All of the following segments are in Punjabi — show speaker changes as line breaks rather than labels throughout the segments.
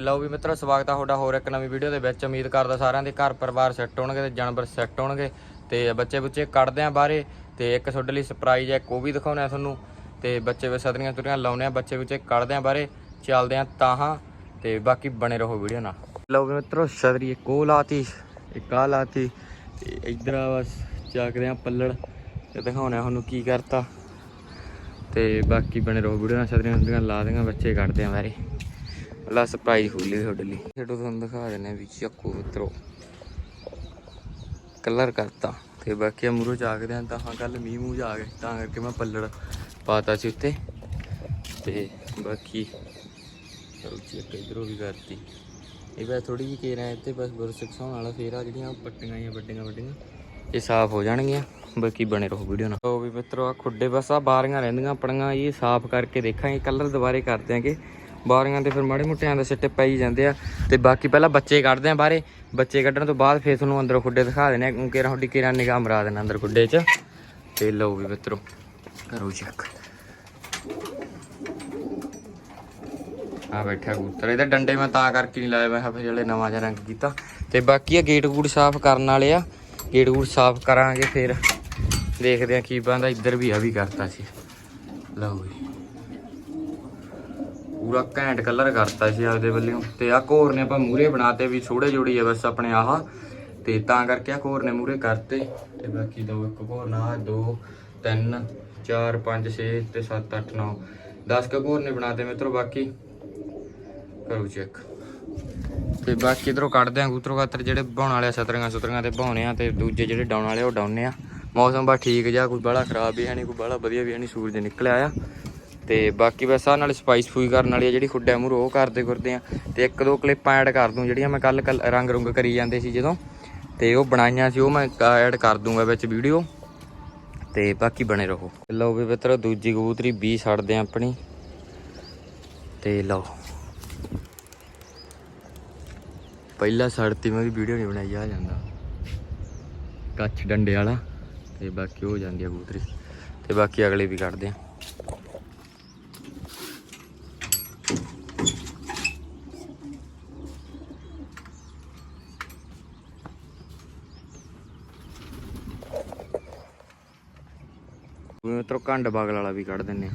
ਲਓ ਵੀ ਮਿੱਤਰੋ, ਸਵਾਗਤ ਆ ਤੁਹਾਡਾ ਹੋਰ ਇੱਕ ਨਵੀਂ ਵੀਡੀਓ ਦੇ ਵਿੱਚ। ਉਮੀਦ ਕਰਦਾ ਸਾਰਿਆਂ ਦੇ ਘਰ ਪਰਿਵਾਰ ਸੈੱਟ ਹੋਣਗੇ ਤੇ ਜਾਨਵਰ ਸੈੱਟ ਹੋਣਗੇ ਤੇ ਬੱਚੇ ਬੁੱਚੇ ਕੱਢਦੇ ਆ ਬਾਹਰੇ ਤੇ ਇੱਕ ਤੁਹਾਡੇ ਲਈ ਸਰਪ੍ਰਾਈਜ਼ ਹੈ ਇੱਕ ਉਹ ਵੀ ਦਿਖਾਉਣਾ ਤੁਹਾਨੂੰ। ਤੇ ਬੱਚੇ ਵੇ ਸਦਰੀਆਂ ਤੁਰੀਆਂ ਲਾਉਣੇ ਆ ਬੱਚੇ ਬੁੱਚੇ ਕੱਢਦੇ ਆ ਬਾਹਰੇ, ਚੱਲਦੇ ਆ ਤਾਹਾਂ ਤੇ ਬਾਕੀ ਬਣੇ ਰਹੋ ਵੀਡੀਓ ਨਾਲ। ਲਓ ਵੀ ਮਿੱਤਰੋ, ਸਦਰੀ ਇੱਕ ਉਹ ਲਾਤੀ, ਇੱਕ ਆ ਲਾਤੀ ਤੇ ਇਧਰ ਆ ਬਸ ਚੱਕਦੇ ਆ ਪੱਲੜ ਤੇ ਦਿਖਾਉਣਾ ਤੁਹਾਨੂੰ ਕੀ ਕਰਤਾ। ਤੇ ਬਾਕੀ ਬਣੇ ਰਹੋ ਵੀਡੀਓ ਨਾਲ ਸਦਰੀਆਂ ਸੁਦਰੀਆਂ ਲਾ ਦੇਗਾ ਬੱਚੇ ਕੱਢਦੇ ਆ ਬਾਹਰੇ। ਲਾ ਸਰਪ੍ਰਾਈਜ਼ ਖੁੱਲੀ ਤੁਹਾਡੇ ਲਈ। ਛੇੜੋ ਤੁਹਾਨੂੰ ਦਿਖਾ ਦਿੰਨੇ ਵੀ ਚੱਕੋ ਉਤਰੋ ਕਲਰ ਕਰਤਾ। ਤੇ ਬਾਕੀ ਅਮਰੋ ਚਾਕਦੇ ਆ ਤਾਂ ਹਾਂ ਕੱਲ ਮੀਂਹ ਮੂੰਹ ਜਾ ਗਏ ਤਾਂ ਕਰਕੇ ਮੈਂ ਪੱਲੜ ਪਾਤਾ ਸੀ ਉੱਤੇ। ਤੇ ਬਾਕੀ ਰੁਚੀ ਇਧਰੋਂ ਵੀ ਕਰਤੀ। ਇਹ ਬਸ ਥੋੜੀ ਜਿਹੀ ਕੇਰਾਂ ਇੱਥੇ, ਬਸ ਗੁਰਸਿੱਖ ਹੋਣ ਵਾਲਾ ਫੇਰ ਆ ਜਿਹੜੀਆਂ ਪੱਟੀਆਂ ਜਾਂ ਵੱਡੀਆਂ ਵੱਡੀਆਂ। ਇਹ ਸਾਫ਼ ਹੋ ਜਾਣਗੀਆਂ, ਬਾਕੀ ਬਣੇ ਰਹੋ ਵੀਡੀਓ ਨਾਲ। ਉਹ ਵੀ ਮਿੱਤਰੋ ਆ ਖੁੱਡੇ ਬਸ ਆ ਬਾਰੀਆਂ ਰਹਿੰਦੀਆਂ, ਆਪਣੀਆਂ, ਇਹ ਸਾਫ਼ ਕਰਕੇ ਦੇਖਾਂਗੇ ਕਲਰ ਦੁਬਾਰੇ ਕਰ ਦਿਆਂਗੇ ਬਾਰੀਆਂ ਤੇ ਫਿਰ ਮਾੜੇ ਮੋਟਿਆਂ ਦੇ ਸਿੱਟੇ ਪਈ ਜਾਂਦੇ ਆ। ਤੇ ਬਾਕੀ ਪਹਿਲਾਂ ਬੱਚੇ ਕੱਢਦੇ ਆ ਬਾਹਰੇ। ਬੱਚੇ ਕੱਢਣ ਤੋਂ ਬਾਅਦ ਫਿਰ ਤੁਹਾਨੂੰ ਅੰਦਰੋਂ ਖੁੱਡੇ ਦਿਖਾ ਦੇਣੇ ਆ। ਕਿਉਂਕਿ ਹੁੱਡੀ ਤੁਹਾਡੀ ਕੇਰਾਂ ਨਿਗਾਹ ਮਰਾ ਦੇਣਾ ਅੰਦਰ ਖੁੱਡੇ 'ਚ? ਤੇ ਲਓ ਵੀ ਮਿੱਤਰੋ, ਕਰੋ ਚੈੱਕ ਆ ਬੈਠਾ ਕਬੂਤਰ, ਇਹਦੇ ਡੰਡੇ ਮੈਂ ਤਾਂ ਕਰਕੇ ਨਹੀਂ ਲਾਏ, ਮੈਂ ਕਿਹਾ ਫਿਰ ਜਿਹੜੇ ਨਵਾਂ ਜਿਹਾ ਰੰਗ ਕੀਤਾ। ਤੇ ਬਾਕੀ ਆ ਗੇਟ ਗੂਟ ਸਾਫ਼ ਕਰਨ ਵਾਲੇ ਆ। ਗੇਟ ਗੂਟ ਸਾਫ਼ ਕਰਾਂਗੇ ਫਿਰ। ਦੇਖਦੇ ਆ ਕੀ ਬੰਦਾ ਇੱਧਰ ਵੀ ਆ ਵੀ ਕਰਤਾ ਸੀ। ਲਓ ਜੀ ਪੂਰਾ ਘੈਂਟ ਕਲਰ ਕਰਤਾ ਸੀ ਆਪਦੇ ਵੱਲੋਂ। ਤੇ ਆ ਘੋਰ ਨੇ ਆਪਾਂ ਮੂਰੇ ਬਣਾਤੇ ਵੀ ਥੋੜੇ ਜੋੜੀ ਆ ਬਸ ਆਪਣੇ ਆਹ। ਤੇ ਤਾਂ ਕਰਕੇ ਆ ਘੋਰ ਨੇ ਮੂਰੇ ਕਰਤੇ। ਤੇ ਬਾਕੀ ਦੋ, ਇੱਕ ਘੋਰ ਨਾ ਦੋ, ਤਿੰਨ, ਚਾਰ, ਪੰਜ, ਛੇ ਤੇ 7 8 9 10 ਕ ਘੋਰ ਨੇ ਬਣਾਤੇ ਮਿੱਤਰੋ ਬਾਕੀ। ਕਰੋ ਚੈੱਕ ਤੇ ਬਾਕੀ ਇਧਰੋਂ ਕੱਢਦੇ ਆ ਕਬੂਤਰੋ ਖਾਤਰ ਜਿਹੜੇ ਬਾਉਣ ਵਾਲੇ ਆ ਸਤਰੀਆਂ ਸੁਤਰੀਆਂ ਤੇ ਬਾਉਣੇ ਆ ਤੇ ਦੂਜੇ ਜਿਹੜੇ ਡਾਉਣ ਵਾਲੇ ਆ, ਉਹ ਡਾਉਨੇ ਆ। ਮੌਸਮ ਬਾ ਠੀਕ ਜਾ ਕੋਈ ਬੜਾ ਖਰਾਬ ਵੀ ਹੈ ਨਹੀਂ, ਕੋਈ ਬੜਾ ਵਧੀਆ ਵੀ ਹੈ ਨਹੀਂ, ਸੂਰਜ ਨਿਕਲਿਆ ਆ। ਤੇ ਬਾਕੀ ਬਸ ਆ ਨਾਲ ਸਪਾਈਸ ਫੂਈ ਕਰਨ ਵਾਲੀ ਆ ਜਿਹੜੀ ਖੁੱਡਿਆ ਮੂਰ ਉਹ ਕਰਦੇ ਕਰਦੇ ਆ। ਤੇ ਇੱਕ ਦੋ ਕਲਿੱਪਾਂ ਐਡ ਕਰ ਦੂੰ ਜਿਹੜੀਆਂ ਮੈਂ ਕੱਲ ਕੱਲ ਰੰਗ ਰੁੰਗ ਕਰੀ ਜਾਂਦੇ ਸੀ ਜਦੋਂ। ਤੇ ਉਹ ਬਣਾਈਆਂ ਸੀ, ਉਹ ਮੈਂ ਐਡ ਕਰ ਦੂੰਗਾ ਵਿੱਚ ਵੀਡੀਓ। ਤੇ ਬਾਕੀ ਬਣੇ ਰਹੋ। ਲਓ ਵੀ ਮਿੱਤਰੋ, ਦੂਜੀ ਕਬੂਤਰੀ 20 ਛੱਡਦੇ ਆ ਆਪਣੀ। ਤੇ ਲਓ। ਪਹਿਲਾ ਸੜਤੀ, ਮੈਂ ਵੀ ਵੀਡੀਓ ਨਹੀਂ ਬਣਾਈ, ਆ ਜਾਂਦਾ। ਕੱਚ ਡੰਡੇ ਵਾਲਾ। ਤੇ ਬਾਕੀ ਹੋ ਜਾਂਦੀ ਆ ਕਬੂਤਰੀ। ਤੇ ਬਾਕੀ ਅਗਲੇ ਵੀ ਕੱਢਦੇ ਆ। ਕੋਈ ਮਿੱਤਰੋ ਕੰਡ ਬਾਗਲ ਵਾਲਾ ਵੀ ਕੱਢ ਦਿੰਨੇ ਆ।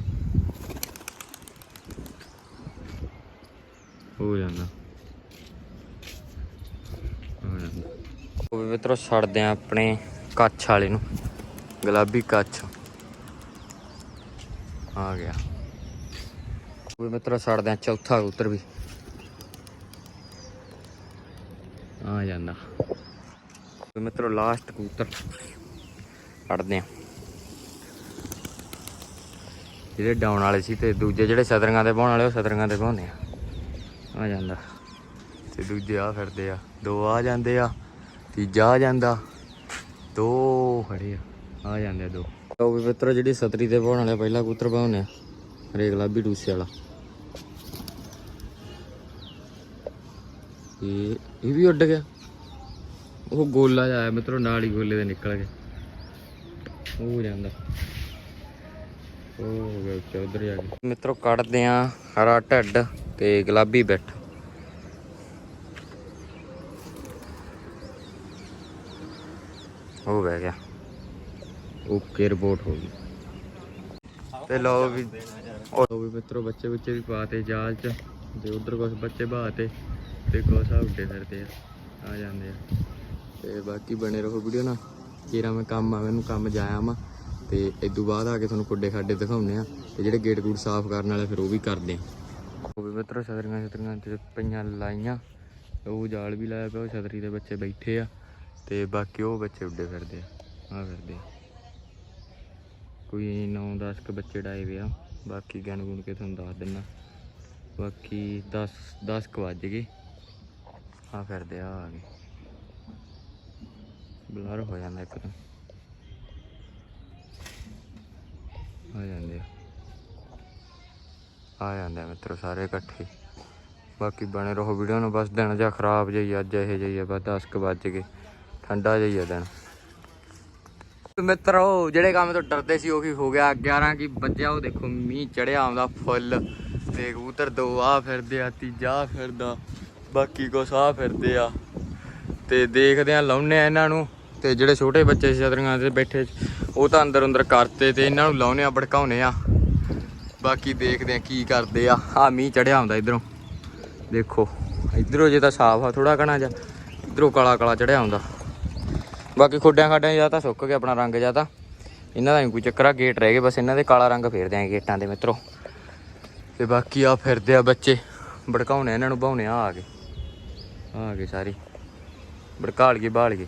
ਹੋ ਜਾਂਦਾ। ਹੋ ਜਾਂਦਾ। ਉਹ ਵੀ ਮਿੱਤਰੋ ਛੱਡਦੇ ਆ ਆਪਣੇ ਕੱਛ ਵਾਲੇ ਨੂੰ। ਗੁਲਾਬੀ ਕੱਛ। ਆ ਗਿਆ। ਉਹ ਵੀ ਮਿੱਤਰੋ ਛੱਡਦੇ ਆ ਚੌਥਾ ਕਬੂਤਰ ਵੀ। ਆ ਜਾਂਦਾ। ਉਹ ਵੀ ਮਿੱਤਰੋ ਲਾਸਟ ਕਬੂਤਰ। ਕੱਢਦੇ ਆ। ਜਿਹੜੇ ਡਾਉਣ ਵਾਲੇ ਸੀ ਤੇ ਦੂਜੇ ਜਿਹੜੇ ਸਤਰੰਗਾਂ ਦੇ ਪਾਉਣ ਵਾਲੇ, ਉਹ ਸਤਰੰਗਾਂ ਦੇ ਪਾਉਂਦੇ ਆ। ਆ ਜਾਂਦਾ। ਤੇ ਦੂਜੇ ਆ ਫਿਰਦੇ ਆ। ਦੋ ਆ ਜਾਂਦੇ ਆ, ਤੀਜਾ ਆ ਜਾਂਦਾ। ਦੋ ਖੜੇ ਆ। ਆ ਜਾਂਦੇ ਆ ਦੋ। ਉਹ ਵੀ ਮਿੱਤਰੋ, ਜਿਹੜੀ ਸਤਰੀ ਤੇ ਪਾਉਣ ਵਾਲੇ ਪਹਿਲਾ ਕਬੂਤਰ ਪਾਉਂਦੇ ਆ। ਹਰੇਕ ਲਾਬੀ ਡੂਸੇ ਵਾਲਾ। ਇਹ ਇਹ ਵੀ ਉੱਡ ਗਿਆ। ਉਹ ਗੋਲਾ ਜਾਇਆ ਆਇਆ ਮਿੱਤਰੋ, ਨਾਲ ਹੀ ਗੋਲੇ ਦੇ ਨਿਕਲ ਗਏ। ਉਹ ਹੋ ਜਾਂਦਾ। ਉਹ ਹੋ ਗਿਆ ਉੱਚਾ ਉਧਰ ਜਾ ਕੇ ਮਿੱਤਰੋ, ਕੱਢਦੇ ਆ ਹਰਾ ਢੱਡ ਤੇ ਗੁਲਾਬੀ ਬਿੱਠ ਹੋ ਬਹਿ ਗਿਆ। ਓਕੇ, ਰਿਪੋਰਟ ਹੋ ਗਈ। ਤੇ ਲਓ ਵੀ, ਉਹ ਵੀ ਮਿੱਤਰੋ, ਬੱਚੇ ਬੱਚੇ ਵੀ ਪਾਤੇ ਜਾਲ ਚ ਤੇ ਉਧਰ ਕੁਝ ਬੱਚੇ ਬਾਤੇ ਤੇ ਕੁਛ ਆ ਫਿਰਦੇ ਆ ਆ ਜਾਂਦੇ ਆ। ਤੇ ਬਾਕੀ ਬਣੇ ਰਹੋ ਵੀਡੀਓ ਨਾਲ। ਕੀਰਾ ਮੈਂ ਕੰਮ ਆ, ਮੈਨੂੰ ਕੰਮ ਜਾਇਆ ਮੈਂ ਤੇ ਇਦੋਂ ਬਾਅਦ ਆ ਕੇ ਤੁਹਾਨੂੰ ਕੁੱਡੇ ਖਾਡੇ ਦਿਖਾਉਂਦੇ ਆ ਤੇ ਜਿਹੜੇ ਗੇਟ ਗੂਟ ਸਾਫ਼ ਕਰਨ ਵਾਲੇ ਫਿਰ ਉਹ ਵੀ ਕਰਦੇ ਆ ਉਹ ਵੀ ਮਿੱਤਰੋ ਛਤਰੀਆਂ ਛਤਰੀਆਂ ਤੇ ਪਈਆਂ ਲਾਈਆਂ ਉਹ ਜਾਲ ਵੀ ਲਾਇਆ ਪਿਆ, ਉਹ ਛਤਰੀ ਦੇ ਬੱਚੇ ਬੈਠੇ ਆ ਤੇ ਬਾਕੀ ਉਹ ਬੱਚੇ ਉੱਡੇ ਫਿਰਦੇ ਆ ਆ ਫਿਰਦੇ ਕੋਈ 9-10 ਕ ਬੱਚੇ ਡਾਏ ਵੇ ਆ, ਬਾਕੀ ਗਣ ਗੁਣ ਕੇ ਤੁਹਾਨੂੰ ਦੱਸ ਦਿੰਨਾ ਬਾਕੀ 10 10 ਕ ਵੱਜ ਗਏ। ਆ ਫਿਰਦੇ ਆ ਆ ਗਏ। ਬਲਰ ਹੋ ਜਾਂਦਾ ਇੱਕਦਮ ਆ ਜਾਂਦੇ ਆ। ਆ ਜਾਂਦੇ ਆ ਮਿੱਤਰੋ ਸਾਰੇ ਇਕੱਠੇ। ਬਾਕੀ ਬਣੇ ਰਹੋ ਵੀਡੀਓ ਨੂੰ, ਬਸ ਦਿਨ ਜਾਂ ਖਰਾਬ ਜਾਈ ਅੱਜ ਇਹ ਜਾਈ ਆ, ਬਸ 10 ਕ ਵੱਜ ਗਏ। ਠੰਡਾ ਜਾਈ ਆ ਦਿਨ। ਮਿੱਤਰੋ, ਜਿਹੜੇ ਕੰਮ ਤੋਂ ਡਰਦੇ ਸੀ ਉਹੀ ਹੋ ਗਿਆ। 11 ਕੀ ਵੱਜਿਆ, ਉਹ ਦੇਖੋ, ਮੀਂਹ ਚੜਿਆ ਆਉਂਦਾ ਫੁੱਲ। ਤੇ ਕਬੂਤਰ ਦੋ, ਆ ਫਿਰਦੇ ਆ, ਤੀਜਾ ਫਿਰਦਾ। ਬਾਕੀ ਕੁਛ ਆ ਫਿਰਦੇ ਆ। ਤੇ ਦੇਖਦੇ ਆ, ਲਾਉਨੇ ਆ ਇਹਨਾਂ ਨੂੰ। ਤੇ ਜਿਹੜੇ ਛੋਟੇ ਬੱਚੇ ਸੀ ਛਤਰੀਆਂ ਤੇ ਬੈਠੇ ਉਹ ਤਾਂ ਅੰਦਰ ਅੰਦਰ ਕਰਤੇ ਤੇ ਇਹਨਾਂ ਨੂੰ ਲਾਉਨੇ ਆ, ਭੜਕਾਉਨੇ ਆ। ਬਾਕੀ ਦੇਖਦੇ ਆ ਕੀ ਕਰਦੇ ਆ। ਆ ਮੀਂਹ ਚੜਿਆ ਹੁੰਦਾ ਇਧਰੋਂ। ਦੇਖੋ, ਇਧਰੋਂ ਜੇ ਤਾਂ ਸਾਫ਼ ਆ ਥੋੜਾ ਘਣਾ ਜਾ ਇਧਰੋਂ ਕਾਲਾ ਕਾਲਾ ਚੜਿਆ ਹੁੰਦਾ। ਬਾਕੀ ਖੁੱਡਿਆਂ ਖਾਡਿਆਂ ਜਾਂ ਤਾਂ ਸੁੱਕ ਗਿਆ ਆਪਣਾ ਰੰਗ ਜਾਂ ਤਾਂ। ਇਹਨਾਂ ਦਾ ਨੀ ਕੋਈ ਚੱਕਰ ਆ, ਗੇਟ ਰਹਿ ਗਏ, ਬਸ ਇਹਨਾਂ ਦੇ ਕਾਲਾ ਰੰਗ ਫੇਰ ਦਿਆਂਗੇ ਗੇਟਾਂ ਦੇ ਮਿੱਤਰੋ। ਤੇ ਬਾਕੀ ਆ ਫਿਰਦੇ ਆ ਬੱਚੇ, ਭੜਕਾਉਣੇ ਇਹਨਾਂ ਨੂੰ ਭਾਉਣੇ ਆ ਆ ਗਏ। ਆ ਗਏ ਸਾਰੀ। ਭੜਕਾਲ ਗਏ ਬਾਲ ਗਏ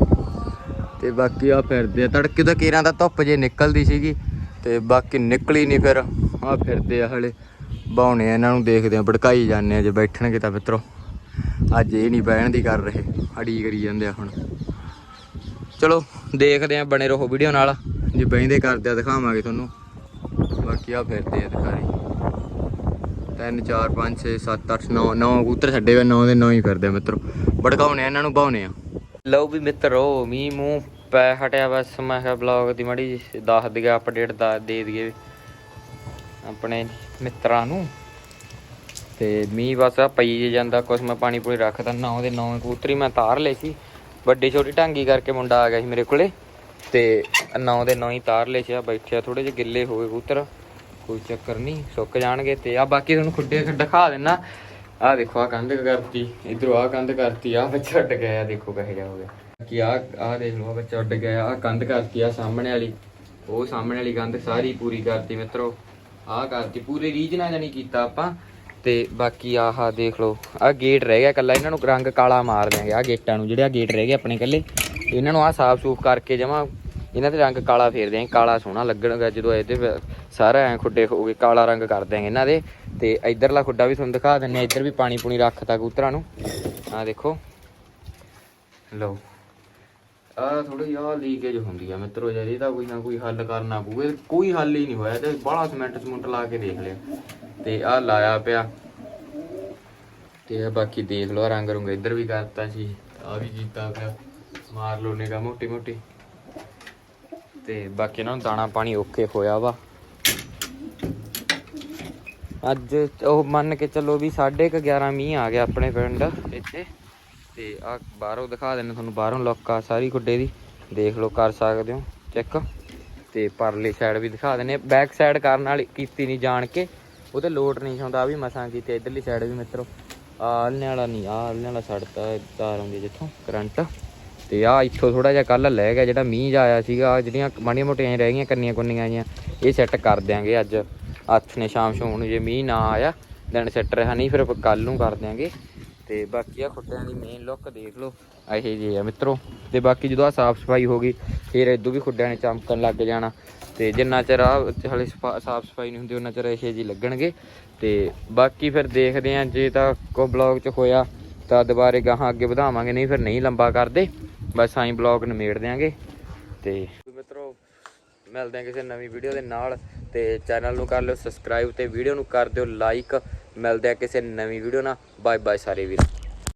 ਤੇ ਬਾਕੀ ਆ ਫਿਰਦੇ ਆ। ਤੜਕੇ ਤਾਂ ਕੇਰਾਂ ਦਾ ਧੁੱਪ ਜੇ ਨਿਕਲਦੀ ਸੀਗੀ ਤੇ ਬਾਕੀ ਨਿਕਲੀ ਨਹੀਂ ਫਿਰ। ਆ ਫਿਰਦੇ ਆ ਹਲੇ। ਬਾਉਣੇ ਆ ਇਹਨਾਂ ਨੂੰ ਦੇਖਦੇ ਆ, ਭੜਕਾਈ ਜਾਂਦੇ ਆ ਜੇ ਬੈਠਣਗੇ ਤਾਂ ਮਿੱਤਰੋ। ਅੱਜ ਇਹ ਨਹੀਂ ਬਹਿਣ ਦੀ ਕਰ ਰਹੇ, ਅੜੀ ਕਰੀ ਜਾਂਦੇ ਆ ਹੁਣ। ਚਲੋ, ਦੇਖਦੇ ਆ ਬਣੇ ਰਹੋ ਵੀਡੀਓ ਨਾਲ। ਜੇ ਬਹਿੰਦੇ ਕਰਦੇ ਆ ਦਿਖਾਵਾਂਗੇ ਤੁਹਾਨੂੰ। ਬਾਕੀ ਆ ਫਿਰਦੇ ਆ ਦਿਖਾਰੀ 3 4 5 6 7 8 9 9 ਕਬੂਤਰ ਛੱਡੇ ਹੋਏ 9 ਦੇ 9 ਹੀ ਫਿਰਦੇ ਆ ਮਿੱਤਰੋ। ਭੜਕਾਉਣੇ ਆ ਇਹਨਾਂ ਨੂੰ, ਬਾਉਣੇ ਆ। ਲਓ ਵੀ ਮਿੱਤਰੋ ਮੀ ਮੂੰਹ ਪੈ ਹਟਿਆ ਬਸ। ਮੈਂ ਕਿਹਾ ਬਲੌਗ ਦੀ ਮੜੀ ਦੱਸ ਦਿਆ ਅਪਡੇਟ ਦਾ ਦੇ ਦਈਏ ਆਪਣੇ ਮਿੱਤਰਾਂ ਨੂੰ। ਤੇ ਮੀਂਹ ਬਸ ਪਈ ਜਾਂਦਾ, ਕੁਛ ਮੈਂ ਪਾਣੀ ਪੂਰੀ ਰੱਖਦਾ ਨਾ ਉਹਦੇ ਨੌ ਕਬੂਤਰੀ ਮੈਂ ਤਾਰ ਲਏ ਸੀ। ਵੱਡੀ ਛੋਟੀ ਟਾਂਗੀ ਕਰਕੇ ਮੁੰਡਾ ਆ ਗਿਆ ਸੀ ਮੇਰੇ ਕੋਲੇ। ਤੇ ਨੌ ਦੇ ਨੌ ਹੀ ਤਾਰ ਲਏ ਸੀ, ਆ ਬੈਠਿਆ ਥੋੜੇ ਜਿਹੇ ਗਿੱਲੇ ਹੋ ਗਏ ਕਬੂਤਰ। ਕੋਈ ਚੱਕਰ ਨਹੀਂ, ਸੁੱਕ ਜਾਣਗੇ ਤੇ ਆ ਬਾਕੀ ਤੁਹਾਨੂੰ ਖੁੱਡੇ ਦਿਖਾ ਦੇਣਾ ਆ ਦੇਖੋ, ਆ ਕੰਧ ਕਰਤੀ, ਇਧਰੋਂ ਆ ਕੰਧ ਕਰਤੀ ਆ ਬੱਚਾ ਉੱਡ ਗਿਆ ਦੇਖੋ ਕਹੇ ਜਾ ਹੋ ਗਿਆ। ਬਾਕੀ ਆ ਆ ਦੇਖ ਲਓ, ਆਹ ਬੱਚਾ ਉੱਡ ਗਿਆ ਆ ਕੰਧ ਕਰਤੀ ਆ ਸਾਹਮਣੇ ਵਾਲੀ, ਉਹ ਸਾਹਮਣੇ ਵਾਲੀ ਕੰਧ ਸਾਰੀ ਪੂਰੀ ਕਰਤੀ ਮਿੱਤਰੋ। ਆਹ ਕਰਤੀ, ਪੂਰੇ ਰੀਜ ਨਾਲ ਜਾਨੀ ਕੀਤਾ ਆਪਾਂ, ਤੇ ਬਾਕੀ ਆਹ ਦੇਖ ਲਓ ਆ ਗੇਟ ਰਹਿ ਗਿਆ ਕੱਲਾ ਇਹਨਾਂ ਨੂੰ ਰੰਗ ਕਾਲਾ ਮਾਰ ਦਿਆਂਗੇ ਆ ਗੇਟਾਂ ਨੂੰ, ਜਿਹੜੇ ਆ ਗੇਟ ਰਹਿ ਗਏ ਆਪਣੇ ਕੱਲੇ ਇਹਨਾਂ ਨੂੰ ਆ ਸਾਫ਼ ਸੂਫ ਕਰਕੇ ਜਮਾ, ਇਹਨਾਂ ਤੇ ਰੰਗ ਕਾਲਾ ਫੇਰ ਦਿਆਂਗੇ, ਕਾਲਾ ਸੋਹਣਾ ਲੱਗਣਗਾ ਜਦੋਂ ਇਹਦੇ ਸਾਰਾ ਐ ਖੁੱਡੇ ਹੋ ਗਏ, ਕਾਲਾ ਰੰਗ ਕਰ ਦਿਆਂਗੇ ਇਹਨਾਂ ਦੇ। ਤੇ ਇਧਰਲਾ ਖੁੱਡਾ ਵੀ ਤੁਹਾਨੂੰ ਦਿਖਾ ਦਿੰਨੇ ਆ ਇੱਧਰ ਵੀ ਪਾਣੀ ਪੂਣੀ ਰੱਖਤਾ ਕਬੂਤਰਾਂ ਨੂੰ। ਆ ਦੇਖੋ। ਲਓ। ਆ ਥੋੜੀ ਆ ਲੀਕੇਜ ਹੁੰਦੀ ਆ ਮਿੱਤਰੋ ਯਾਰ ਇਹਦਾ ਕੋਈ ਨਾ ਕੋਈ ਹੱਲ ਕਰਨਾ ਪਊਗਾ। ਕੋਈ ਹੱਲ ਹੀ ਨਹੀਂ ਹੋਇਆ, ਤੇ ਬਾਹਲਾ ਸਿਮੈਂਟ ਸਮੁੰਟ ਲਾ ਕੇ ਦੇਖ ਲਿਆ। ਤੇ ਆ ਲਾਇਆ ਪਿਆ। ਤੇ ਆ ਬਾਕੀ ਦੇਖ ਲਓ ਰੰਗ ਰੁੰਗ ਇੱਧਰ ਵੀ ਕਰਤਾ ਸੀ। ਆ ਵੀ ਕੀਤਾ ਪਿਆ। ਮਾਰ ਲੋ ਨਿਗਾ ਮੋਟੀ ਮੋਟੀ ਤੇ ਬਾਕੀ ਇਹਨਾਂ ਨੂੰ ਦਾਣਾ ਪਾਣੀ ਓਕੇ ਹੋਇਆ ਵਾ। ਅੱਜ ਉਹ ਮੰਨ ਕੇ ਚੱਲੋ ਵੀ 11:30 ਮੀਂਹ ਆ ਗਿਆ ਆਪਣੇ ਪਿੰਡ ਇੱਥੇ। ਤੇ ਆ ਬਾਹਰੋਂ ਦਿਖਾ ਦਿੰਨੇ ਤੁਹਾਨੂੰ, ਬਾਹਰੋਂ ਲੁੱਕ ਸਾਰੀ ਗੁੱਡੇ ਦੀ। ਦੇਖ ਲਓ, ਕਰ ਸਕਦੇ ਹੋ ਚੈੱਕ ਤੇ ਪਰਲੀ ਸਾਈਡ ਵੀ ਦਿਖਾ ਦਿੰਨੇ ਬੈਕ ਸਾਈਡ ਕਰਨ ਵਾਲੀ ਕੀਤੀ ਨਹੀਂ ਜਾਣ ਕੇ ਉਹ ਉਹਤੇ ਲੋਡ ਨਹੀਂ ਹੁੰਦਾ ਆ ਵੀ ਮਸਾਂ ਕੀਤੇ ਇਧਰਲੀ ਸਾਈਡ ਵੀ ਮਿੱਤਰੋ ਆ ਆਲਣੇ ਵਾਲਾ ਨਹੀਂ ਆ ਆਲਣੇ ਵਾਲਾ ਛੱਡਤਾ ਤਾਰ ਆਉਂਦੀ ਜਿੱਥੋਂ, ਕਰੰਟ। ਤੇ ਆ ਇੱਥੋਂ ਥੋੜਾ ਜਿਹਾ ਕੱਲ ਲੈ ਗਿਆ, ਜਿਹੜਾ ਮੀਂਹ ਜਿਹਾ ਆਇਆ ਸੀਗਾ ਜਿਹੜੀਆਂ ਮਾੜੀਆਂ ਮੋਟੀਆਂ ਰਹਿ ਗਈਆਂ ਕੰਨੀਆਂ ਕੁੰਨੀਆਂ ਜੀਆਂ ਇਹ ਸੈੱਟ ਕਰ ਦਿਆਂਗੇ ਅੱਜ। ਹੱਥ ਨੇ ਸ਼ਾਮ ਸ਼ੂਮ ਨੂੰ ਜੇ ਮੀਂਹ ਨਾ ਆਇਆ, ਦਿਨ ਸੈੱਟ ਰਿਹਾ ਨਹੀਂ, ਫਿਰ ਕੱਲ ਨੂੰ ਕਰ ਦਿਆਂਗੇ। ਤੇ ਬਾਕੀ ਆ ਖੁੱਟਿਆਂ ਦੀ ਮੇਨ ਲੁੱਕ ਦੇਖ ਲਓ, ਇਹੇ ਜਿਹੇ ਆ ਮਿੱਤਰੋ। ਤੇ ਬਾਕੀ ਜਦੋਂ ਆ ਸਾਫ਼ ਸਫ਼ਾਈ ਹੋ ਗਈ, ਫਿਰ ਇਦੋਂ ਵੀ ਖੁੱਡਿਆਂ ਨੇ ਚਮਕਣ ਲੱਗ ਜਾਣਾ। ਤੇ ਜਿੰਨਾ ਚਿਰ ਆ ਹਲੇ ਸਾਫ਼ ਸਫ਼ਾਈ ਨਹੀਂ ਹੁੰਦੀ ਉਹਨਾਂ ਚਿਰ ਇਹੇ ਜਿਹੇ ਲੱਗਣਗੇ। ਤੇ ਬਾਕੀ ਫਿਰ ਦੇਖਦੇ ਆ, ਜੇ ਤਾਂ ਕੋ ਬਲੌਗ ਚ ਹੋਇਆ, ਤਾਂ ਦੁਬਾਰੇ ਗਾਹਾਂ ਅੱਗੇ ਵਧਾਵਾਂਗੇ, ਨਹੀਂ ਫਿਰ ਨਹੀਂ ਲੰਬਾ ਕਰਦੇ। ਬਸ ਆਈ ਬਲੌਗ ਨਿਮੇੜ ਦਿਆਂਗੇ। ਤੇ ਮਿਲਦੇ ਹਾਂ ਕਿਸੇ ਨਵੀਂ ਵੀਡੀਓ ਦੇ ਨਾਲ ਤੇ ਚੈਨਲ ਨੂੰ ਕਰ ਲਿਓ ਸਬਸਕ੍ਰਾਈਬ ਤੇ ਵੀਡੀਓ ਨੂੰ ਕਰ ਦਿਓ ਲਾਈਕ
ਮਿਲਦੇ ਆ ਕਿਸੇ ਨਵੀਂ ਵੀਡੀਓ ਨਾਲ। ਬਾਏ ਬਾਏ ਸਾਰੇ ਵੀਰ।